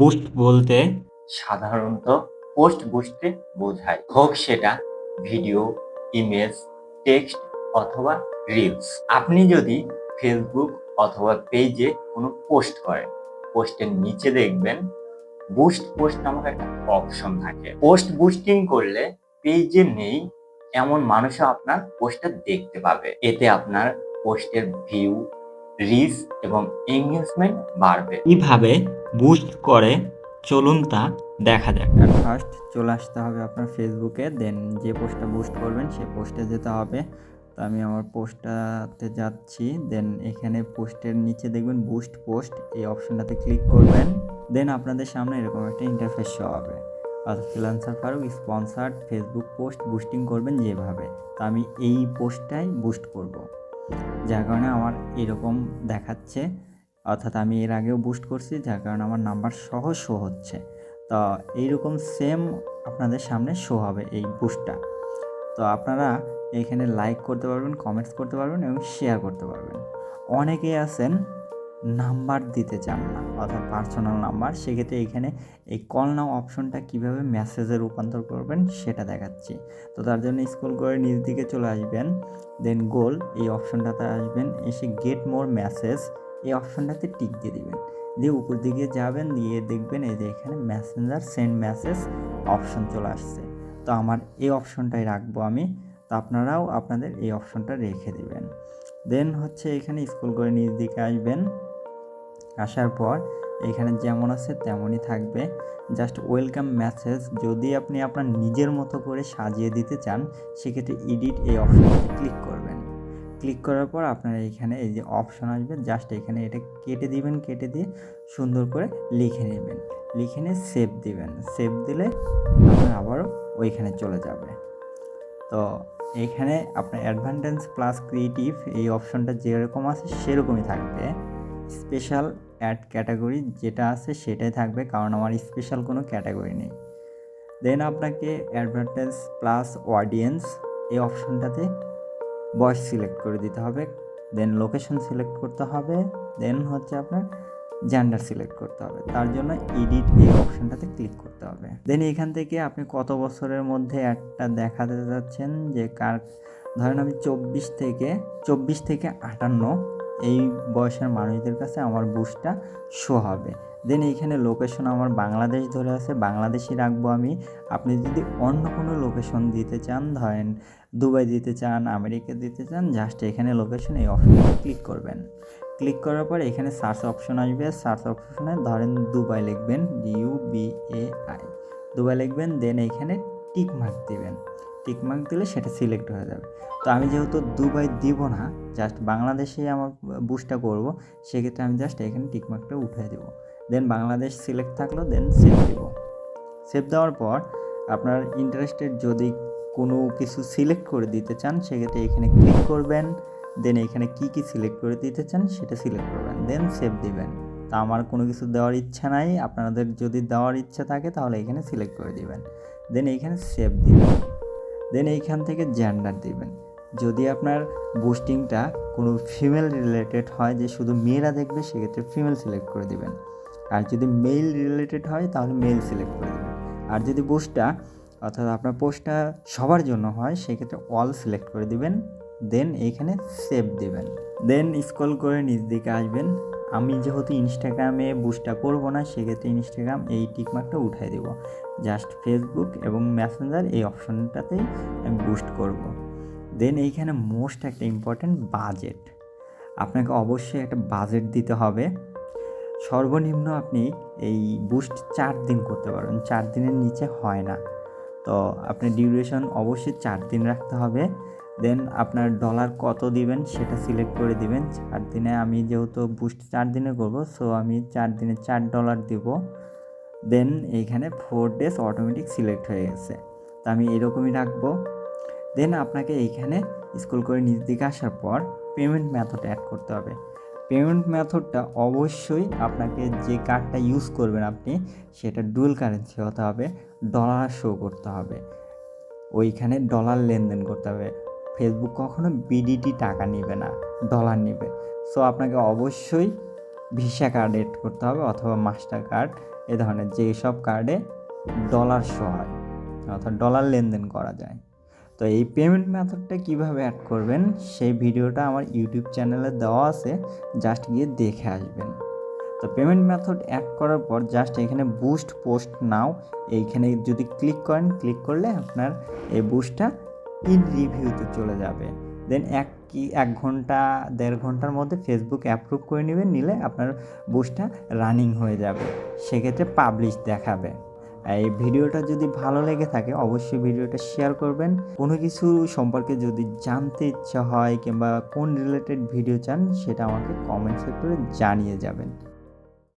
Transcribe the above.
Boost বলতে? সাধারণত post বুস্টে বোঝায়। হোক সেটা ভিডিও ইমেজ টেক্সট অথবা রিলস আপনি যদি ফেসবুক অথবা পেজে কোনো পোস্ট করেন পোস্টের নিচে দেখবেন বুস্ট পোস্ট নামক একটা অপশন থাকে। পোস্ট বুস্টিং করলে পেজে নেই এমন মানুষও আপনার পোস্টটা দেখতে পাবে। এতে আপনার পোস্টের ভিউ রিচ এবং এঙ্গেজমেন্ট বাড়বে। কীভাবে বুস্ট করে চলুন তা দেখা যাক। ফার্স্ট চলে আসতে হবে আপনার ফেসবুকে দেন যে পোস্টটা বুস্ট করবেন সেই পোস্টে যেতে হবে। তো আমি আমার পোস্টটাতে যাচ্ছি দেন এখানে পোস্টের নিচে দেখবেন বুস্ট পোস্ট এই অপশনটাতে ক্লিক করবেন। দেন আপনাদের সামনে এরকম একটা ইন্টারফেস শো হবে। অর্থাৎ freelancer Faruk sponsored Facebook post boosting করবেন যেভাবে। তো আমি এই পোস্টটাই বুস্ট করব। যার কারণে আমার এরকম দেখাচ্ছে। অর্থাৎ আমি এর আগেও বুস্ট করছি, যার কারণে আমার নাম্বার সহ শো হচ্ছে। তো এইরকম সেম আপনাদের সামনে শো হবে এই বুস্টটা তো আপনারা এখানে লাইক করতে পারবেন কমেন্টস করতে পারবেন এবং শেয়ার করতে পারবেন। অনেকেই আছেন নাম্বার দিতে চান না অর্থাৎ পার্সোনাল নাম্বার, সেক্ষেত্রে এখানে এই কল নাও অপশনটা কীভাবে মেসেজে রূপান্তর করবেন সেটা দেখাচ্ছি। তো তার জন্য স্কুল করে নিজ দিকে চলে আসবেন দেন গোল এই অপশনটাতে আসবেন, এসে গেট মোর মেসেজ এই অপশনটাতে টিক দিয়ে দিবেন। দিয়ে উপর দিকে যাবেন, দিয়ে দেখবেন এই যে এখানে মেসেঞ্জার সেন্ড মেসেজ অপশন চলে আসছে। তো আমার এই অপশনটাই রাখব আমি, তো আপনারাও আপনাদের এই অপশনটা রেখে দিবেন। দেন হচ্ছে এখানে স্কুল করে নিজ দিকে আসবেন। আসার পর এখানে যেমন আছে তেমনই থাকবে। জাস্ট ওয়েলকাম মেসেজ যদি আপনি আপনার নিজের মতো করে সাজিয়ে দিতে চান, সেক্ষেত্রে এডিট এই অপশনটাতে ক্লিক করবেন। ক্লিক করার পর আপনার এখানে এই যে অপশন আসবে জাস্ট এখানে এটা কেটে দিবেন, কেটে দিয়ে সুন্দর করে লিখে নেবেন। লিখে নিয়ে সেভ দিবেন। সেভ দিলে আপনার আবারও ওইখানে চলে যাবে। তো এখানে আপনার অ্যাডভান্টেজ প্লাস ক্রিয়েটিভ এই অপশনটা যেরকম আছে সেরকমই থাকবে। স্পেশাল অ্যাড ক্যাটাগরি যেটা আছে সেটাই থাকবে, কারণ আমার স্পেশাল কোনো ক্যাটাগরি নেই। দেন আপনাকে অ্যাডভান্টেজ প্লাস অডিয়েন্স এই অপশনটাতে বয়স সিলেক্ট করে দিতে হবে দেন লোকেশন সিলেক্ট করতে হবে দেন হচ্ছে আপনার জেন্ডার সিলেক্ট করতে হবে। তার জন্য এডিট এই অপশনটাতে ক্লিক করতে হবে। দেন এখান থেকে আপনি কত বছরের মধ্যে একটা দেখাতে যাচ্ছেন, যে কার, ধরেন আমি চব্বিশ থেকে চব্বিশ থেকে আটান্ন এই বয়সের মানুষদের কাছে আমার বুস্টটা শো হবে। দেন এইখানে লোকেশন আমার বাংলাদেশ ধরে আছে, বাংলাদেশই রাখব আমি। আপনি যদি অন্য কোনো লোকেশন দিতে চান, ধরেন দুবাই দিতে চান, আমেরিকা দিতে চান জাস্ট এখানে লোকেশন এই অপশনে ক্লিক করবেন। ক্লিক করার পর এখানে সার্চ অপশন আসবে। সার্চ অপশনে ধরেন দুবাই লিখবেন U B A I Dubai লিখবেন দেন এইখানে টিক মার্ক দিবেন। টিক মার্ক দিলে সেটা সিলেক্ট হয়ে যাবে। তো আমি যেহেতু দুবাই দিব না জাস্ট বাংলাদেশেই আমার বুস্টটা করব, সেক্ষেত্রে আমি জাস্ট এখানে টিক মার্কটা উঠিয়ে দেবো। দেন বাংলাদেশ সিলেক্ট থাকল দেন সেভ দেবো। সেভ দেওয়ার পর আপনার ইন্টারেস্টেড যদি কোনো কিছু সিলেক্ট করে দিতে চান, সেক্ষেত্রে এখানে ক্লিক করবেন দেন এখানে কি কি সিলেক্ট করে দিতে চান সেটা সিলেক্ট করবেন দেন সেভ দিবেন। তা আমার কোনো কিছু দেওয়ার ইচ্ছা নাই, আপনাদের যদি দেওয়ার ইচ্ছা থাকে তাহলে এখানে সিলেক্ট করে দিবেন। দেন এইখানে সেভ দিবেন। দেন এইখান থেকে জেন্ডার দিবেন। যদি আপনার বুস্টিংটা কোনো ফিমেল রিলেটেড হয় যে শুধু মেয়েরা দেখবে, সেক্ষেত্রে ফিমেল সিলেক্ট করে দিবেন। আর যদি মেল রিলেটেড হয়, তাহলে মেল সিলেক্ট করে দেবেন। আর যদি বুস্টটা অর্থাৎ আপনার পোস্টটা সবার জন্য হয়, সেক্ষেত্রে অল সিলেক্ট করে দিবেন। দেন এইখানে সেভ দিবেন। দেন স্ক্রল করে নিজ দিকে আসবেন। আমি যেহেতু ইনস্টাগ্রামে বুস্টটা করব না, সেক্ষেত্রে ইনস্টাগ্রাম এই টিকমার্কটা উঠাই দেব। জাস্ট ফেসবুক এবং মেসেঞ্জার এই অপশনটাতেই আমি বুস্ট করব। দেন এইখানে মোস্ট একটা ইম্পর্ট্যান্ট বাজেট আপনাকে অবশ্যই একটা বাজেট দিতে হবে। সর্বনিম্ন আপনি এই বুস্ট চার দিন করতে পারবেন। চার দিনের নিচে হয় না। তো আপনি ডিউরেশন অবশ্যই চার দিন রাখতে হবে। দেন আপনার ডলার কত দিবেন সেটা সিলেক্ট করে দিবেন। চার দিনে আমি যেহেতু বুস্ট চার দিনে করব সো আমি চার দিনে চার ডলার দিব। দেন এইখানে ফোর ডেজ অটোমেটিক সিলেক্ট হয়ে গেছে। তো আমি এরকমই রাখব। দেন আপনাকে এইখানে স্কুল করে নিজ দিকে আসার পর পেমেন্ট মেথড অ্যাড করতে হবে। পেমেন্ট মেথডটা অবশ্যই আপনাকে যে কার্ডটা ইউজ করবেন আপনি, সেটা ডুয়েল কারেন্সি হতে হবে ডলার শো করতে হবে। ওইখানে ডলার লেনদেন করতে হবে। ফেসবুক কখনো বিডিটি টাকা নেবে না ডলার নেবে। সো আপনাকে অবশ্যই ভিসা কার্ড এড করতে হবে অথবা মাস্টার কার্ড এ ধরনের যেসব কার্ডে ডলার শো হয়, অর্থাৎ ডলার লেনদেন করা যায়। তো এই পেমেন্ট মেথডটা কীভাবে অ্যাড করবেন, সেই ভিডিওটা আমার ইউটিউব চ্যানেলে দেওয়া আছে জাস্ট গিয়ে দেখে আসবেন। তো পেমেন্ট মেথড অ্যাড করার পর জাস্ট এখানে বুস্ট পোস্ট নাও এইখানে যদি ক্লিক করেন ক্লিক করলে আপনার এই বুস্টটা ইন রিভিউতে চলে যাবে। দেন এক কি, এক ঘণ্টা, দেড় ঘণ্টার মধ্যে ফেসবুক অ্যাপ্রুভ করে নেবেন নিলে আপনার বুস্টটা রানিং হয়ে যাবে। সেক্ষেত্রে পাবলিশ দেখাবে। এই ভিডিওটা যদি ভালো লেগে থাকে, অবশ্যই ভিডিওটা শেয়ার করবেন। কোনো কিছু সম্পর্কে যদি জানতে ইচ্ছা হয় কিংবা কোন রিলেটেড ভিডিও চান, সেটা আমাকে কমেন্ট সেক্টরে জানিয়ে যাবেন।